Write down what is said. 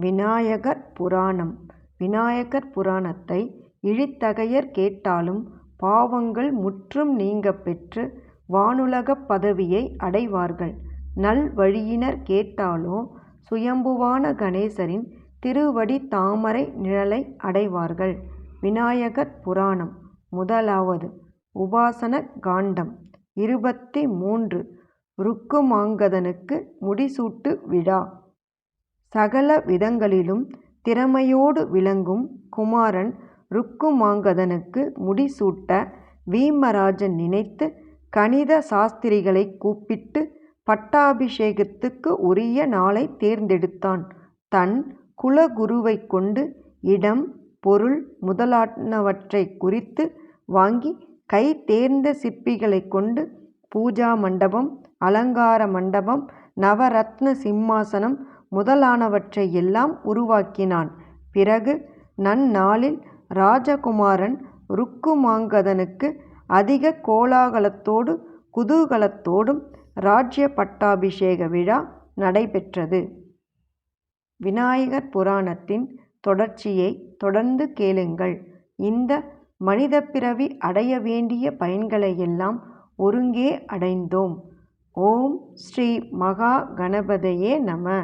விநாயகர் புராணம் விநாயகர் புராணத்தை இழித்தகையர் கேட்டாலும் பாவங்கள் முற்றும் நீங்கப் பெற்று வானுலகப் பதவியை அடைவார்கள். நல்வழியினர் கேட்டாலோ சுயம்புவான கணேசரின் திருவடி தாமரை நிழலை அடைவார்கள். விநாயகர் புராணம் முதலாவது உபாசன காண்டம் இருபத்தி மூன்று ருக்குமாங்கதனுக்கு முடிசூட்டு விழா சகல விதங்களிலும் திறமையோடு விளங்கும் குமாரன் ருக்குமாங்கதனுக்கு முடிசூட்ட வீமராஜன் நினைத்து கணித சாஸ்திரிகளைக் கூப்பிட்டு பட்டாபிஷேகத்துக்கு உரிய நாளை தேர்ந்தெடுத்தான். தன் குலகுருவைக் கொண்டு இடம் பொருள் முதலானவற்றை குறித்து வாங்கி கை தேர்ந்த சிற்பிகளைக் கொண்டு பூஜா மண்டபம் அலங்கார மண்டபம் நவரத்ன சிம்மாசனம் முதலானவற்றை எல்லாம் உருவாக்கினான். பிறகு நன்னாளில் ராஜகுமாரன் ருக்குமாங்கதனுக்கு அதிக கோலாகலத்தோடு குதூகலத்தோடும் ராஜ்ய பட்டாபிஷேக விழா நடைபெற்றது. விநாயகர் புராணத்தின் தொடர்ச்சியைத் தொடர்ந்து கேளுங்கள். இந்த மனிதப் பிறவி அடைய வேண்டிய பயன்களையெல்லாம் ஒருங்கே அடைந்தோம். ஓம் ஸ்ரீ மகா கணபதையே நம